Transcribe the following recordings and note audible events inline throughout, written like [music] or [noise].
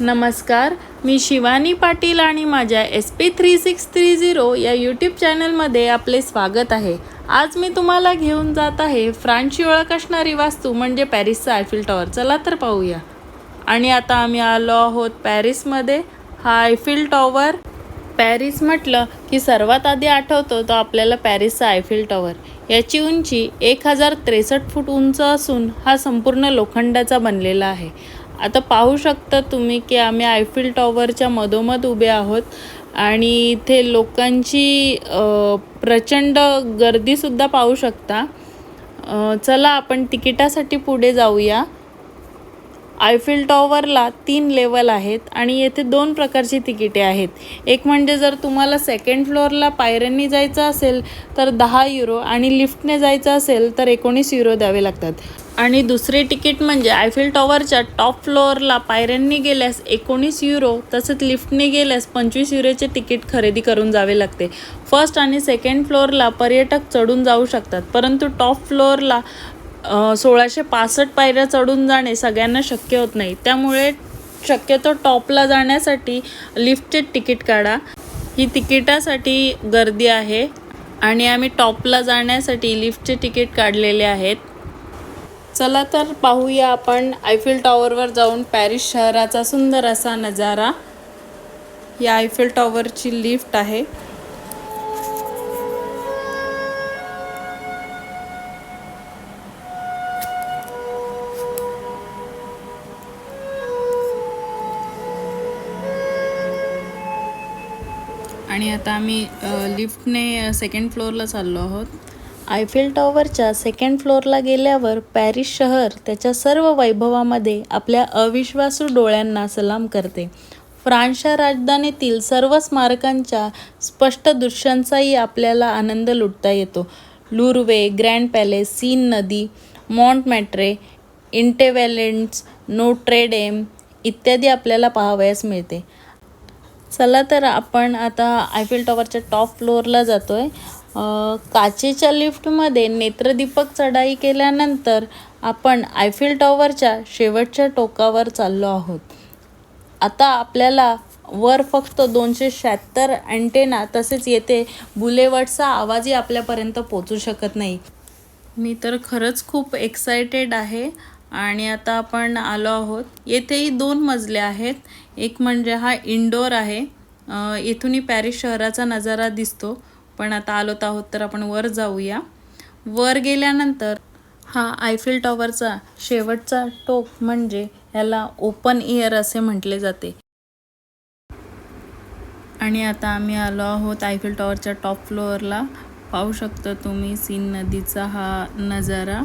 नमस्कार मी शिवानी पाटील आणि माझ्या S P three six three zero या यूट्यूब चॅनलमध्ये आपले स्वागत आहे. आज मी तुम्हाला घेऊन जात आहे फ्रान्सची ओळख असणारी वास्तू म्हणजे पॅरिसचा आयफिल टॉवर. चला तर पाहूया. आणि आता आम्ही आलो आहोत पॅरिसमध्ये. हा आयफिल टॉवर पॅरिस म्हटलं की सर्वात आधी आठवतो तो आपल्याला पॅरिसचा आयफिल टॉवर. याची उंची एक हजार त्रेसष्ट फूट उंच असून हा संपूर्ण लोखंडाचा बनलेला आहे. आता पाहू शकता तुम्ही की आम्ही आयफिल टॉवरच्या मधोमध उभे आहोत आणि इथे लोकांची प्रचंड गर्दीसुद्धा पाहू शकता. चला आपण तिकिटासाठी पुढे जाऊया. आयफिल टॉवरला तीन लेवल आहेत आणि येथे दोन प्रकारची तिकिटे आहेत. एक म्हणजे जर तुम्हाला सेकंड फ्लोअरला पायऱ्यांनी जायचं असेल तर दहा युरो आणि लिफ्टने जायचं असेल तर एकोणीस युरो द्यावे लागतात. आणि दुसरे तिकीट म्हणजे आयफिल टॉवरच्या टॉप फ्लोअरला पायऱ्यांनी गेल्यास एकोणीस युरो तसेच लिफ्टने गेल्यास पंचवीस युरोचे तिकीट खरेदी करून जावे लागते. फर्स्ट आणि सेकंड फ्लोअरला पर्यटक चढून जाऊ शकतात परंतु टॉप फ्लोअरला सोळाशे पासष्ट पायऱ्या चढून जाणे सगळ्यांना शक्य होत नाही. त्यामुळे शक्यतो टॉपला जाण्यासाठी लिफ्टचे तिकीट काढा. ही तिकिटासाठी गर्दी आहे आणि आम्ही टॉपला जाण्यासाठी लिफ्टचे तिकीट काढलेले आहेत. चला तर पाहूया आपण आयफिल टॉवरवर जाऊन पॅरिस शहराचा सुंदर असा नजारा. या आयफिल टॉवरची लिफ्ट आहे. आणि आता आम्ही लिफ्टने सेकंड फ्लोअरला चाललो आहोत. आयफेल टॉवरच्या सेकंड फ्लोअरला गेल्यावर पॅरिस शहर त्याच्या सर्व वैभवामध्ये आपल्या अविश्वासू डोळ्यांना सलाम करते. फ्रान्सच्या राजधानीतील सर्व स्मारकांच्या स्पष्ट दृश्यांचाही आपल्याला आनंद लुटता येतो. लुरवे ग्रँड पॅलेस सीन नदी मॉन्ट मॅट्रे इंटेव्हॅलेंट्स नोट्रेडेम इत्यादी आपल्याला पाहावयास मिळते. चला तर आपण आता आयफेल टॉवरच्या टॉप फ्लोअरला जातो आहे काचेच्या लिफ्टमध्ये नेत्रदीपक चढाई केल्यानंतर आपण आयफेल टॉवरच्या शेवटच्या टोकावर चाललो आहोत. आता आपल्याला वर फक्त दोनशे शहात्तर अँटेना तसेच येथे बुलेवर्डचा आवाजही आपल्यापर्यंत पोचू शकत नाही. मी तर खरंच खूप एक्सायटेड आहे. आणि आता आपण आलो आहोत. येथेही दोन मजले आहेत. एक म्हणजे हा इंडोर आहे. येथूनही पॅरिस शहराचा नजारा दिसतो. पण आता आलोत आहोत तर आपण वर जाऊया. वर गेल्यानंतर हा आयफिल टॉवरचा शेवटचा टोक म्हणजे याला ओपन इयर असे म्हटले जाते. आणि आता आम्ही आलो आहोत आयफिल टॉवरच्या टॉप फ्लोअरला. पाहू शकता तुम्ही सीन नदीचा हा नजारा.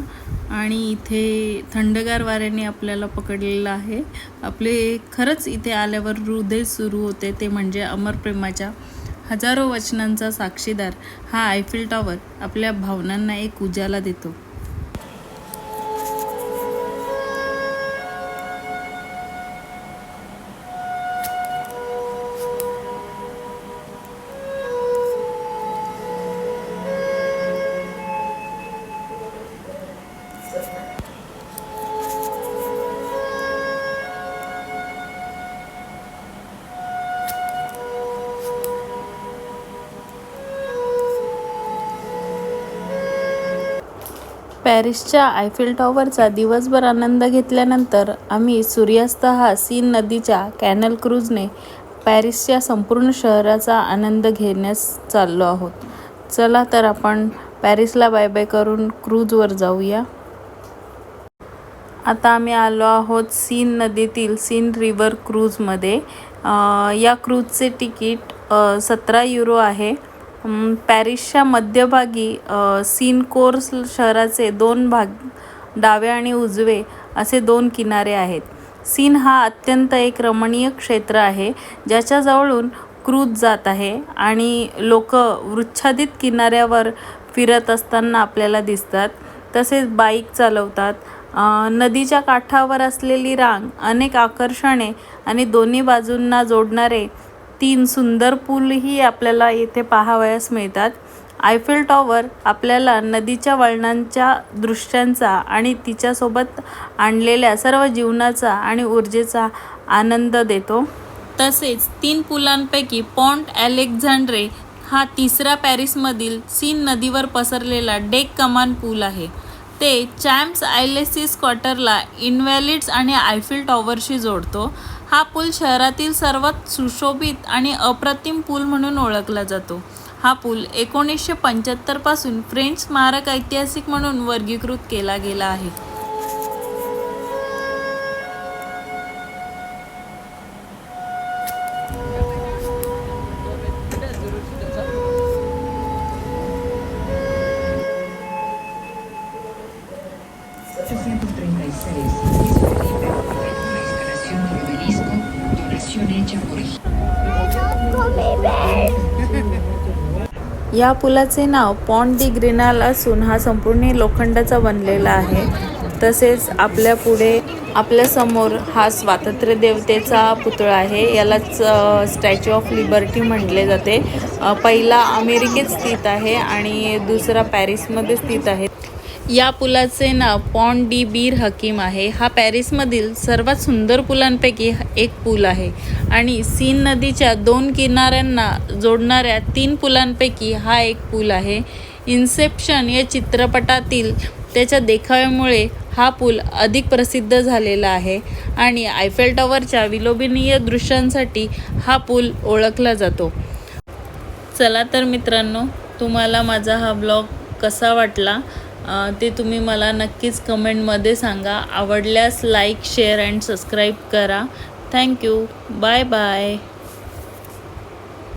आणि इथे थंडगार वाऱ्याने आपल्याला पकडलेला आहे. आपले खरंच इथे आल्यावर हृदय सुरू होते ते म्हणजे अमर प्रेमाच्या हजारो वचनांचा साक्षीदार हा आयफिल टॉवर आपल्या भावनांना एक उजाला देतो. पॅरिसच्या आयफिल टॉवरचा दिवसभर आनंद घेतल्यानंतर आम्ही सूर्यास्त हा सीन नदीच्या कॅनल क्रूजने पॅरिसच्या संपूर्ण शहराचा आनंद घेण्यास चाललो आहोत. चला तर आपण पॅरिसला बाय बाय करून क्रूजवर जाऊया. आता आम्ही आलो आहोत सीन नदीतील सीन रिव्हर क्रूजमध्ये. या क्रूजचे तिकीट सतरा युरो आहे. पॅरिसच्या मध्यभागी अ, सीन कोर्स शहराचे दोन भाग डावे आणि उजवे असे दोन किनारे आहेत. सीन हा अत्यंत एक रमणीय क्षेत्र आहे ज्याच्याजवळून क्रूज जात आहे आणि लोक वृच्छादित किनाऱ्यावर फिरत असताना आपल्याला दिसतात. तसेच बाईक चालवतात. नदीच्या काठावर असलेली रांग अनेक आकर्षणे आणि दोन्ही बाजूंना जोडणारे तीन सुंदर पूलही आपल्याला येथे पाहावयास मिळतात. आयफेल टॉवर आपल्याला नदीच्या वळणांच्या दृश्यांचा आणि तिच्यासोबत आणलेल्या सर्व जीवनाचा आणि ऊर्जेचा आनंद देतो. तसेच तीन पुलांपैकी पॉन्ट अलेक्झांड्रे हा तिसरा पॅरिसमधील सीन नदीवर पसरलेला डेक कमान पूल आहे. ते चॅम्प्स आयलेसिस क्वार्टरला इन्व्हॅलिड्स आणि आयफिल टॉवरशी जोडतो. हा पूल शहरातील सर्वात सुशोभित आणि अप्रतिम पूल म्हणून ओळखला जातो. हा पूल एकोणीसशे पंच्याहत्तरपासून फ्रेंच स्मारक ऐतिहासिक म्हणून वर्गीकृत केला गेला आहे. [laughs] या पुलाचे नाव पॉन्ड डी ग्रेनाल असून हा संपूर्ण लोखंडाचा बनलेला आहे. तसेच आपल्या पुढे आपल्यासमोर हा स्वातंत्र्य देवतेचा पुतळा आहे. यालाच स्टॅच्यू ऑफ लिबर्टी म्हटले जाते. पहिला अमेरिकेत स्थित आहे आणि दुसरा पॅरिसमध्ये स्थित आहे. या पुलाचे नाव पॉन डी बीर हकीम आहे. हा पॅरिसमधील सर्वात सुंदर पुलांपैकी एक पूल आहे. आणि सीन नदीच्या दोन किनाऱ्यांना जोडणाऱ्या तीन पुलांपैकी हा एक पूल आहे. इन्सेप्शन या चित्रपटातील त्याच्या देखाव्यामुळे हा पूल अधिक प्रसिद्ध झालेला आहे. आणि आयफेल टॉवरच्या विलोभनीय दृश्यांसाठी हा पूल ओळखला जातो. चला तर मित्रांनो तुम्हाला माझा हा ब्लॉग कसा वाटला? ते तुम्ही मला नक्कीच कमेंटमध्ये सांगा. आवडल्यास लाईक शेअर अँड सबस्क्राईब करा. Thank you bye bye